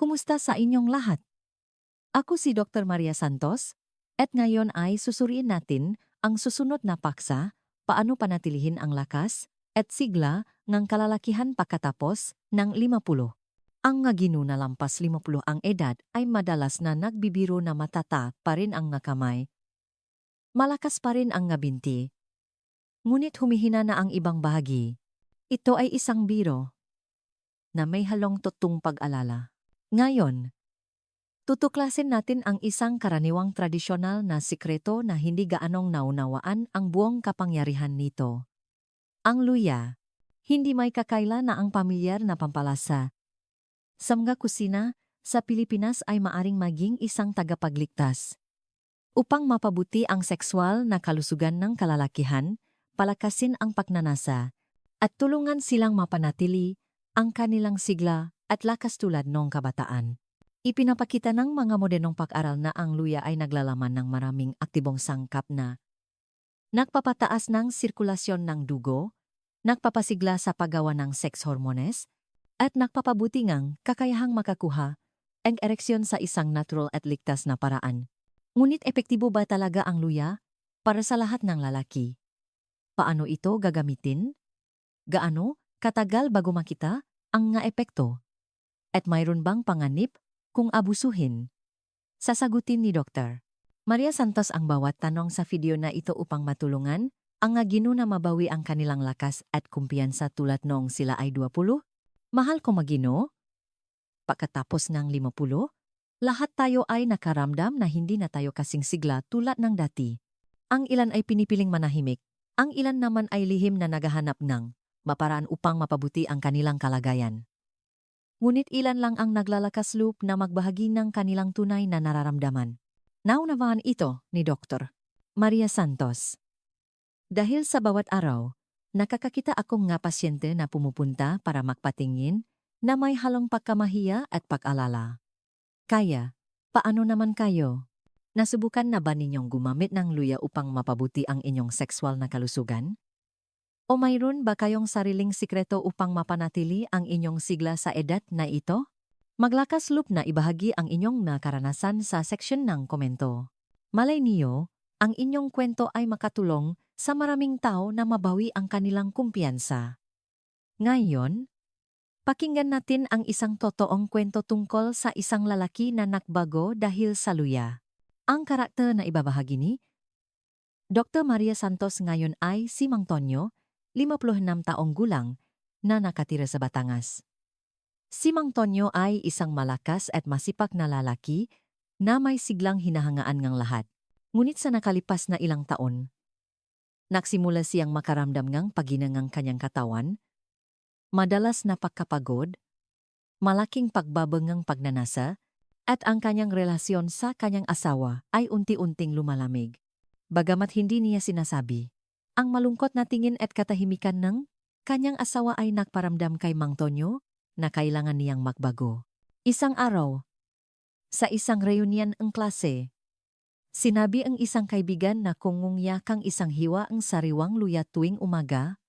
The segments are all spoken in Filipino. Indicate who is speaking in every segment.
Speaker 1: Kumusta sa inyong lahat? Ako si Dr. Maria Santos, at ngayon ay susuriin natin ang susunod na paksa, paano panatilihin ang lakas at sigla ng kalalakihan pagkatapos ng 50. Ang nga ginuna lampas 50 ang edad ay madalas na nagbibiro na matata pa rin ang nga kamay. Malakas pa rin ang nga binti. Ngunit humihina na ang ibang bahagi. Ito ay isang biro na may halong tutong pag-alala. Ngayon, tutuklasin natin ang isang karaniwang tradisyonal na sikreto na hindi gaanong naunawaan ang buong kapangyarihan nito. Ang luya, hindi may kakaila na ang pamilyar na pampalasa. Sa mga kusina, sa Pilipinas ay maaring maging isang tagapagligtas. Upang mapabuti ang sexual na kalusugan ng kalalakihan, palakasin ang pagnanasa, at tulungan silang mapanatili ang kanilang sigla at lakas tulad noong kabataan. Ipinapakita ng mga modernong pag-aral na ang luya ay naglalaman ng maraming aktibong sangkap na nagpapataas ng sirkulasyon ng dugo, nagpapasigla sa paggawa ng sex hormones, at nagpapabuti ngang kakayahang makakuha ang ereksyon sa isang natural at ligtas na paraan. Ngunit epektibo ba talaga ang luya para sa lahat ng lalaki? Paano ito gagamitin? Gaano katagal bago makita ang nga epekto? At mayroon bang panganib kung abusuhin? Sasagutin ni Dr. Maria Santos ang bawat tanong sa video na ito upang matulungan ang nga ginuna mabawi ang kanilang lakas at kumpiyansa tulad noong sila ay 20? Mahal ko magino? Pagkatapos ng 50, lahat tayo ay nakaramdam na hindi na tayo kasing sigla tulad ng dati. Ang ilan ay pinipiling manahimik, ang ilan naman ay lihim na naghahanap ng maparaan upang mapabuti ang kanilang kalagayan. Ngunit ilan lang ang naglalakas loob na magbahagi ng kanilang tunay na nararamdaman. Naunawaan ito ni Dr. Maria Santos. Dahil sa bawat araw, nakakakita akong nga pasyente na pumupunta para magpatingin na may halong pagkamahiya at pag-alala. Kaya, paano naman kayo? Nasubukan na ba ninyong gumamit ng luya upang mapabuti ang inyong sexual na kalusugan? O mayroon ba kayong sariling sikreto upang mapanatili ang inyong sigla sa edad na ito? Maglakas loop na ibahagi ang inyong nakaranasan sa section ng komento. Malay niyo, ang inyong kwento ay makatulong sa maraming tao na mabawi ang kanilang kumpiyansa. Ngayon, pakinggan natin ang isang totoong kwento tungkol sa isang lalaki na nakbago dahil sa luya. Ang karakter na ibabahagi ni Dr. Maria Santos ngayon ay si Mang Tonyo, 56 taong gulang, na nakatira sa Batangas. Si Mang Tonyo ay isang malakas at masipag na lalaki na may siglang hinahangaan ngang lahat. Ngunit sa nakalipas na ilang taon, naksimula siyang makaramdam ngang paginangang kanyang katawan, madalas na pagkapagod, malaking pagbabangang pagnanasa, at ang kanyang relasyon sa kanyang asawa ay unti-unting lumalamig. Bagamat hindi niya sinasabi, ang malungkot na tingin at katahimikan ng kanyang asawa ay nagparamdam kay Mang Tonyo na kailangan niyang magbago. Isang araw, sa isang reunion ang klase, sinabi ang isang kaibigan na kung ngungyakang isang hiwa ang sariwang luya tuwing umaga,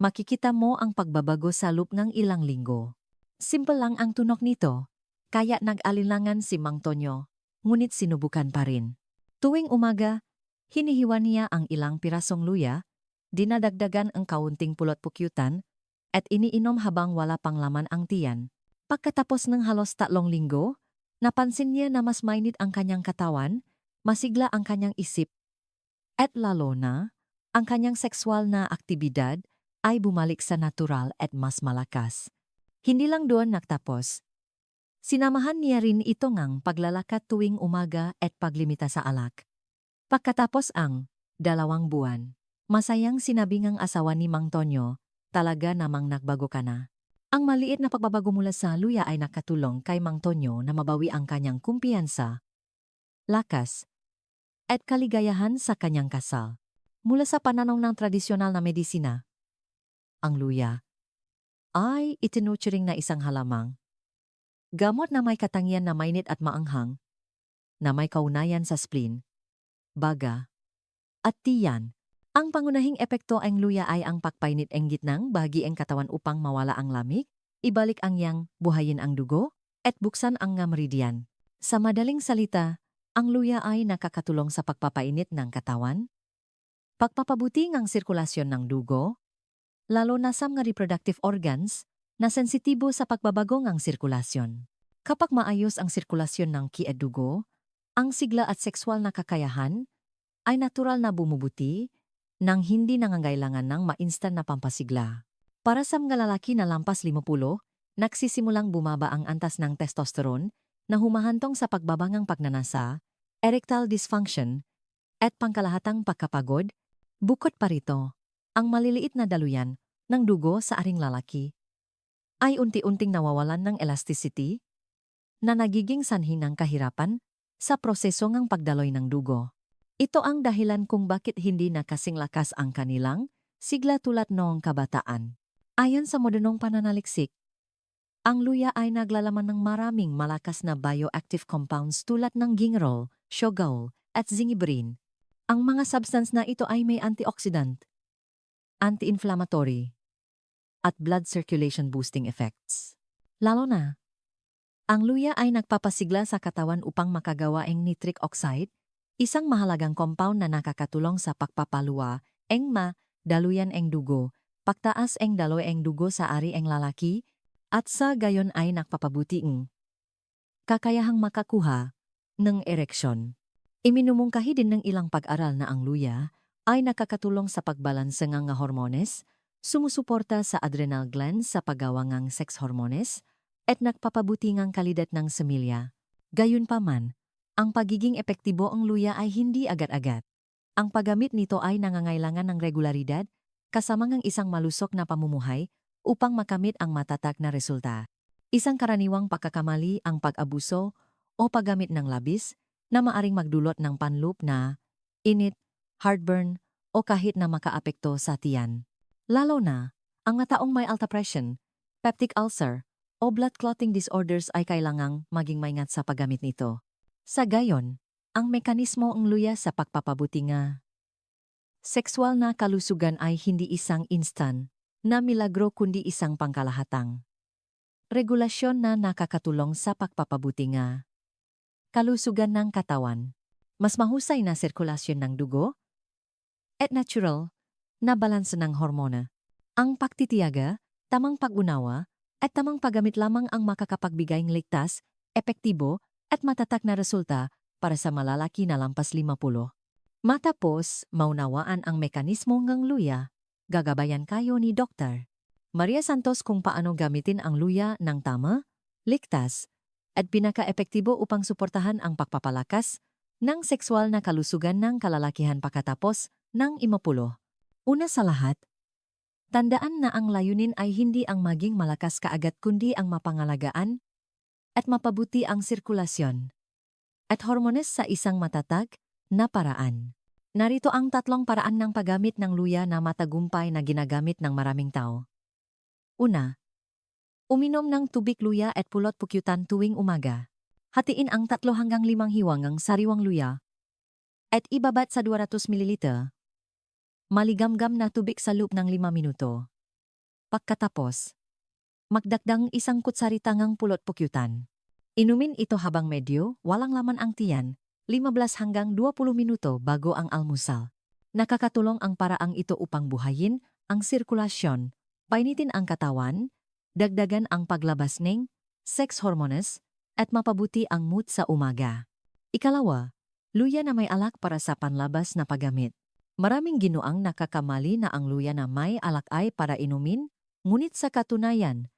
Speaker 1: makikita mo ang pagbabago sa loop ng ilang linggo. Simple lang ang tunok nito, kaya nag-alinlangan si Mang Tonyo, ngunit sinubukan pa rin. Tuwing umaga, hinihiwa niya ang ilang pirasong luya, dinadagdagan ang kaunting pulot pukyutan, at iniinom habang wala pang laman ang tiyan. Pagkatapos ng halos tatlong linggo, napansin niya na mas mainit ang kanyang katawan, masigla ang kanyang isip, at lalo na, ang kanyang sexual na aktibidad ay bumalik sa natural at mas malakas. Hindi lang doon nagtapos. Sinamahan niya rin ito ngang paglalakad tuwing umaga at paglimita sa alak. Pagkatapos ang dalawang buwan, masayang sinabi ngang asawa ni Mang Tonyo talaga namang nagbago ka na. Ang maliit na pagbabago mula sa luya ay nakatulong kay Mang Tonyo na mabawi ang kanyang kumpiyansa, lakas, at kaligayahan sa kanyang kasal. Mula sa pananaw ng tradisyonal na medisina, ang luya ay itinuturing na isang halamang. Gamot na may katangian na mainit at maanghang, na may kaunayan sa spleen, baga, at tiyan. Ang pangunahing epekto ang luya ay ang pagpainit ang gitnang bahagi ang katawan upang mawala ang lamig, ibalik ang yang buhayin ang dugo, at buksan ang nga meridian. Sa madaling salita, ang luya ay nakakatulong sa pagpapainit ng katawan, pagpapabuti ng sirkulasyon ng dugo, lalo na sa mga reproductive organs na sensitibo sa pagbabago ng sirkulasyon. Kapag maayos ang sirkulasyon ng ki at dugo, ang sigla at sexual na kakayahan ay natural na bumubuti nang hindi nangangailangan ng ma-instant na pampasigla. Para sa mga lalaki na lampas 50, nagsisimulang bumaba ang antas ng testosterone na humahantong sa pagbabangang pagnanasa, erectile dysfunction, at pangkalahatang pagkapagod, bukod pa rito, ang maliliit na daluyan ng dugo sa aring lalaki ay unti-unting nawawalan ng elasticity na nagiging sanhi ng kahirapan sa proseso ng pagdaloy ng dugo. Ito ang dahilan kung bakit hindi na kasing lakas ang kanilang sigla tulad noong kabataan. Ayon sa modernong pananaliksik, ang luya ay naglalaman ng maraming malakas na bioactive compounds tulad ng gingerol, shogaol, at zingiberin. Ang mga substance na ito ay may antioxidant, anti-inflammatory, at blood circulation boosting effects. Lalo na, ang luya ay nagpapasigla sa katawan upang makagawa ang nitric oxide, isang mahalagang compound na nakakatulong sa pagpapaluwa, eng ma, daluyan eng dugo, pagtaas eng daloy eng dugo sa ari eng lalaki, at sa gayon ay nakpapabuti ng kakayahang makakuha ng ereksyon. Iminumungkahi din ng ilang pag-aral na ang luya ay nakakatulong sa pagbalanse ng hormones, sumusuporta sa adrenal glands sa paggawa ng sex hormones, at nagpapabuti ng kalidad ng semilya. Gayunpaman, ang pagiging epektibo ang luya ay hindi agad-agad. Ang paggamit nito ay nangangailangan ng regularidad, kasama ng isang malusok na pamumuhay upang makamit ang matatag na resulta. Isang karaniwang pagkakamali ang pag-abuso o paggamit ng labis na maaring magdulot ng panloop na init, heartburn, o kahit na makaapekto sa tiyan. Lalo na, ang mga taong may alta pression, peptic ulcer, o blood clotting disorders ay kailangang maging maingat sa paggamit nito. Sa gayon, ang mekanismo ang luya sa pagpapabuti nga. Sexual na kalusugan ay hindi isang instant na milagro kundi isang pangkalahatang. Regulasyon na nakakatulong sa pagpapabuti nga. Kalusugan ng katawan. Mas mahusay na sirkulasyon ng dugo at natural na balanse ng hormona. Ang pagtitiyaga, tamang pag-unawa, at tamang paggamit lamang ang makakapagbigay ng ligtas, epektibo, at matatak na resulta para sa malalaki na lampas 50. Matapos, maunawaan ang mekanismo ng luya, gagabayan kayo ni Dr. Maria Santos kung paano gamitin ang luya ng tama, ligtas, at pinaka-epektibo upang suportahan ang pagpapalakas ng sexual na kalusugan ng kalalakihan pagkatapos ng imapulo. Una sa lahat, tandaan na ang layunin ay hindi ang maging malakas kaagad kundi ang mapangalagaan at mapabuti ang sirkulasyon at hormones sa isang matatag na paraan. Narito ang tatlong paraan ng paggamit ng luya na matagumpay na ginagamit ng maraming tao. Una, uminom ng tubig luya at pulot pukyutan tuwing umaga. Hatiin ang tatlo hanggang limang hiwang ng sariwang luya at ibabat sa 200 ml Maligamgam na tubig sa loop ng 5 minuto. Pagkatapos, magdagdang isang kutsaritang ngang pulot pukyutan. Inumin ito habang medyo, walang laman ang tiyan, 15 hanggang 20 minuto bago ang almusal. Nakakatulong ang paraang ito upang buhayin ang sirkulasyon, painitin ang katawan, dagdagan ang paglabas ng sex hormones, at mapabuti ang mood sa umaga. Ikalawa, luya na may alak para sa panlabas na paggamit. Maraming ginoang nakakamali na ang luya na may alak ay para inumin, ngunit sa katunayan,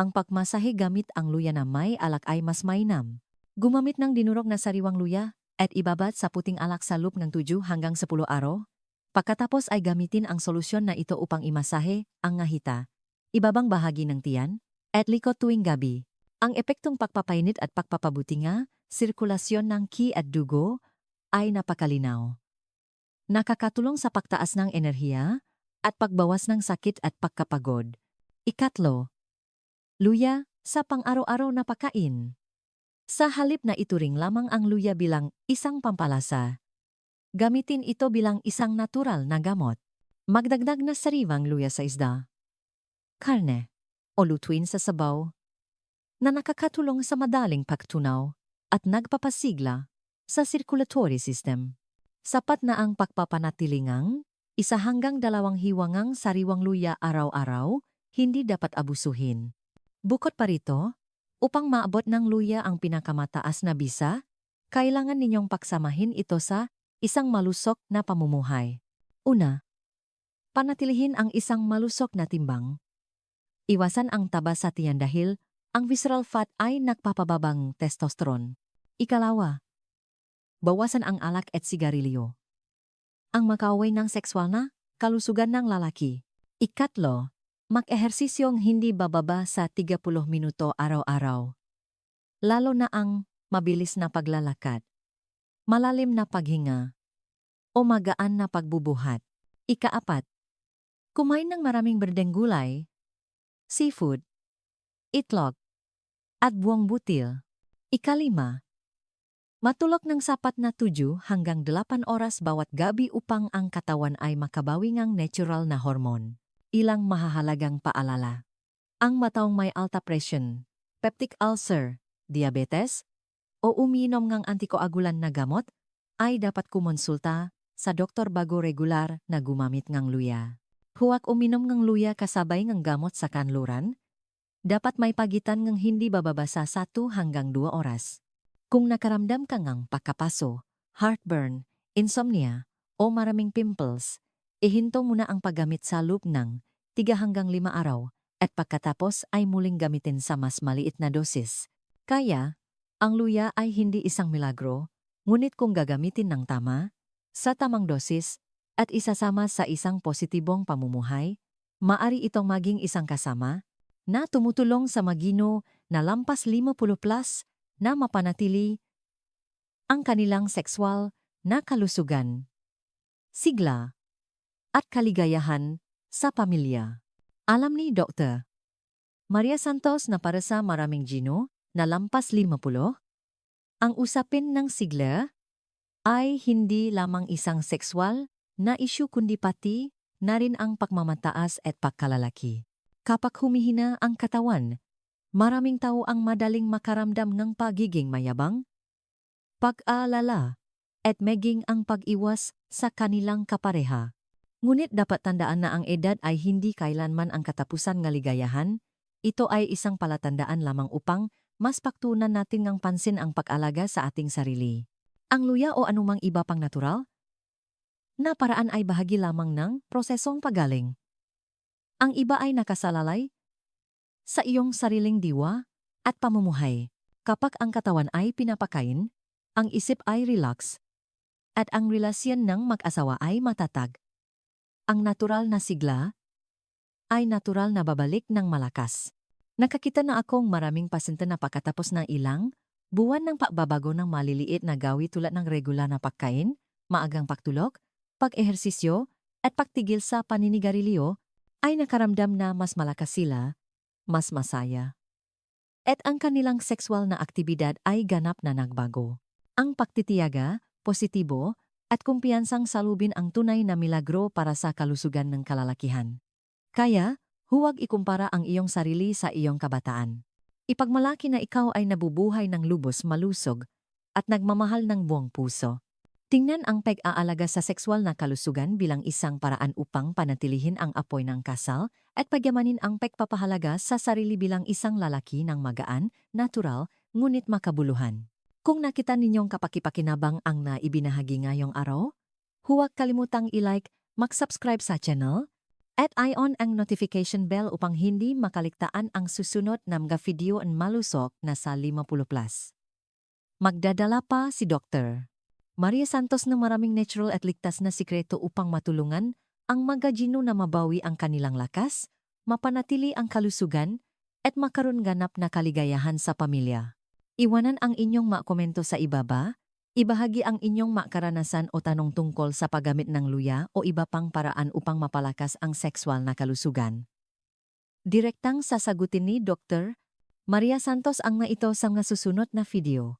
Speaker 1: ang pagmasahe gamit ang luya na may alak ay mas mainam. Gumamit ng dinurog na sariwang luya at ibabat sa puting alak sa loop ng 7 hanggang 10 araw. Pagkatapos ay gamitin ang solusyon na ito upang imasahe ang ngahita, ibabang bahagi ng tiyan, at likot tuwing gabi. Ang epektong pagpapainit at pagpapabuti nga, sirkulasyon ng ki at dugo, ay napakalinaw nakakatulong sa pagtaas ng enerhiya at pagbawas ng sakit at pagkapagod. Ikatlo, luya sa pang-araw-araw na pagkain. Sa halip na ituring lamang ang luya bilang isang pampalasa, gamitin ito bilang isang natural na gamot. Magdagdag na sariwang luya sa isda, karne, o lutuin sa sabaw. na nakakatulong sa madaling pagtunaw at nagpapasigla sa circulatory system. Sapat na ang pagpapanatilingang isa hanggang dalawang hiwangang sariwang luya araw-araw, hindi dapat abusuhin. Bukod pa rito, upang maabot ng luya ang pinakamataas na bisa, kailangan ninyong paksamahin ito sa isang malusok na pamumuhay. Una, panatilihin ang isang malusok na timbang. Iwasan ang taba sa tiyan dahil ang visceral fat ay nagpapababang testosterone. Ikalawa, bawasan ang alak at sigarilyo. Ang makaway ng sexual na kalusugan ng lalaki. Ikatlo, mag-ehersisyong hindi bababa sa 30 minuto araw-araw. Lalo na ang mabilis na paglalakad, malalim na paghinga, o magaan na pagbubuhat. Ikaapat, kumain ng maraming berdeng gulay, seafood, itlog, at buwang butil. Ikalima, matulog ng sapat na 7 hanggang 8 oras bawat gabi upang ang katawan ay makabawi ng natural na hormon. Ilang mahahalagang paalala. Ang mataong may alta presyon, peptic ulcer, diabetes, o umiinom ng antikoagulan na gamot, ay dapat kumonsulta sa doktor bago regular na gumamit ng luya. Huwag uminom ng luya kasabay ng gamot sa kanluran, dapat may pagitan ng hindi bababa sa 1 hanggang 2 oras. Kung nakaramdam ka ng pagkapaso, heartburn, insomnia, o maraming pimples, ihinto muna ang paggamit sa loop ng 3 hanggang 5 araw at pagkatapos ay muling gamitin sa mas maliit na dosis. Kaya, ang luya ay hindi isang milagro, ngunit kung gagamitin ng tama, sa tamang dosis, at isasama sa isang positibong pamumuhay, maari itong maging isang kasama na tumutulong sa magino na lampas 50 plus na mapanatili ang kanilang sexual na kalusugan, sigla, at kaligayahan sa pamilya. Alam ni Dr. Maria Santos na para sa maraming gino na lampas 50, ang usapin ng sigla ay hindi lamang isang sexual na isyu kundi pati na rin ang pagmamataas at pagkalalaki. Kapag humihina ang katawan, maraming tao ang madaling makaramdam ng pagiging mayabang, pag-aalala, at meging ang pag-iwas sa kanilang kapareha. Ngunit dapat tandaan na ang edad ay hindi kailanman ang katapusan ng ligayahan, ito ay isang palatandaan lamang upang mas paktunan natin ng pansin ang pag-alaga sa ating sarili. Ang luya o anumang iba pang natural na paraan ay bahagi lamang ng prosesong pagaling. Ang iba ay nakasalalay sa iyong sariling diwa at pamumuhay. Kapag ang katawan ay pinapakain, ang isip ay relax, at ang relasyon ng mag-asawa ay matatag. Ang natural na sigla ay natural na babalik ng malakas. Nakakita na akong maraming pasyente na pagkatapos ng ilang buwan ng pagbabago ng maliliit na gawi tulad ng regular na pagkain, maagang pagtulog, pag-ehersisyo, at pagtigil sa paninigarilyo, ay nakaramdam na mas malakas sila, mas masaya. At ang kanilang sexual na aktibidad ay ganap na nagbago. Ang pagtitiyaga, positibo, at kumpiyansang salubin ang tunay na milagro para sa kalusugan ng kalalakihan. Kaya, huwag ikumpara ang iyong sarili sa iyong kabataan. Ipagmalaki na ikaw ay nabubuhay ng lubos malusog at nagmamahal ng buong puso. Tingnan ang pag-aalaga sa sexual na kalusugan bilang isang paraan upang panatilihin ang apoy ng kasal at pagyamanin ang pagpapahalaga sa sarili bilang isang lalaki ng magaan, natural, ngunit makabuluhan. Kung nakita ninyong kapakipakinabang ang naibinahagi ngayong araw, huwag kalimutang i-like, mag-subscribe sa channel, at i-on ang notification bell upang hindi makaligtaan ang susunod na mga video ang malusok na sa 50+. Magdadala pa si Dr. Maria Santos ng maraming natural at ligtas na sikreto upang matulungan ang mga gino na mabawi ang kanilang lakas, mapanatili ang kalusugan, at makaroon ganap na kaligayahan sa pamilya. Iwanan ang inyong makomento sa ibaba, ibahagi ang inyong makaranasan o tanong tungkol sa paggamit ng luya o iba pang paraan upang mapalakas ang sexual na kalusugan. Direktang sasagutin ni Dr. Maria Santos ang na ito sa mga susunod na video.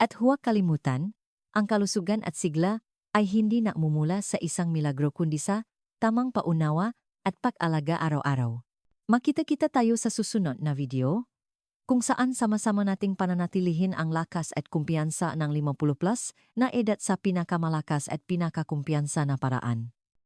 Speaker 1: At huwag kalimutan, ang kalusugan at sigla ay hindi na mumula sa isang milagro kundi sa tamang paunawa at pag-alaga araw-araw. Makita-kita tayo sa susunod na video. kung saan sama-sama nating pananatilihin ang lakas at kumpiyansa ng 50 plus na edad sa pinakamalakas at pinakakumpiyansa na paraan.